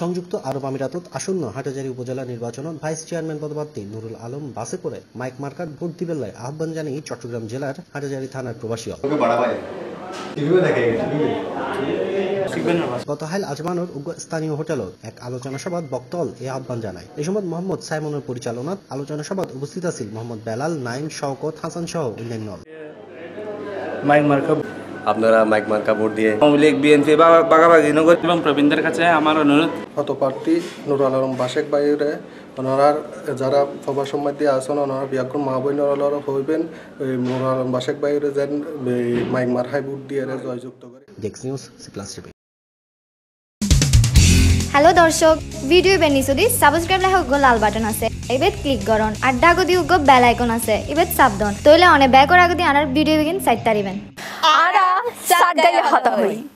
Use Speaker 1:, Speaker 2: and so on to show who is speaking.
Speaker 1: সংযুক্ত আরব আমিরাতত আসন্ন হাটাজারি উপজেলা নির্বাচনত ভাইস চেয়ারম্যান পদপ্রার্থী নুরুল আলম বাসে করে মাইক মার্কার ভোট দিবেলায় আহ্বান জানিয়ে চট্টগ্রাম জেলার হাটাজারি থানার প্রবাসী
Speaker 2: ওকে বড় ভাই টিভিও দেখে টিভি
Speaker 1: গত হাইল আজমানোর উগ্র স্থানীয় হোটেলত এক আলোচনা সভাত বক্তল এ আহ্বান জানায়। এই সময় মোহাম্মদ সাইমনের পরিচালনাত আলোচনা সভাত উপস্থিত আছিল মোহাম্মদ বেলাল নাইম শওকত হাসান সহ অন্যান্য।
Speaker 3: মাইক মার্কা
Speaker 2: আপনারা মাইক মার্কা ভোট দিয়ে
Speaker 3: আওয়ামী লীগ বিএনপি বাগাবাগি নগর এবং প্রবীণদের কাছে আমার অনুরোধ।
Speaker 4: হতপ্রার্থী নুরুল আলম বাসেক বাইরে ওনার যারা সময় দিয়ে আসেন ওনারা বিয়াকুর মা বোন হইবেন এই নুরুল আলম বাসেক বাইরে যেন মাইক মারহাই বুট দিয়ে এরা জয়যুক্ত করে।
Speaker 1: ডেক্স news C plus TV
Speaker 5: hello দর্শক ভিডিও বেনিসুদি সাবস্ক্রাইব লেখা উগ্র লাল বাটন আছে। এবেত ক্লিক করন আড্ডা আগদি উগ্র বেল আইকন আছে। এবেত সাবধান তইলে অনেক ব্যাগর আগদি আনার ভিডিও বিগিন সাইট তারিবেন
Speaker 6: আরা 肩い。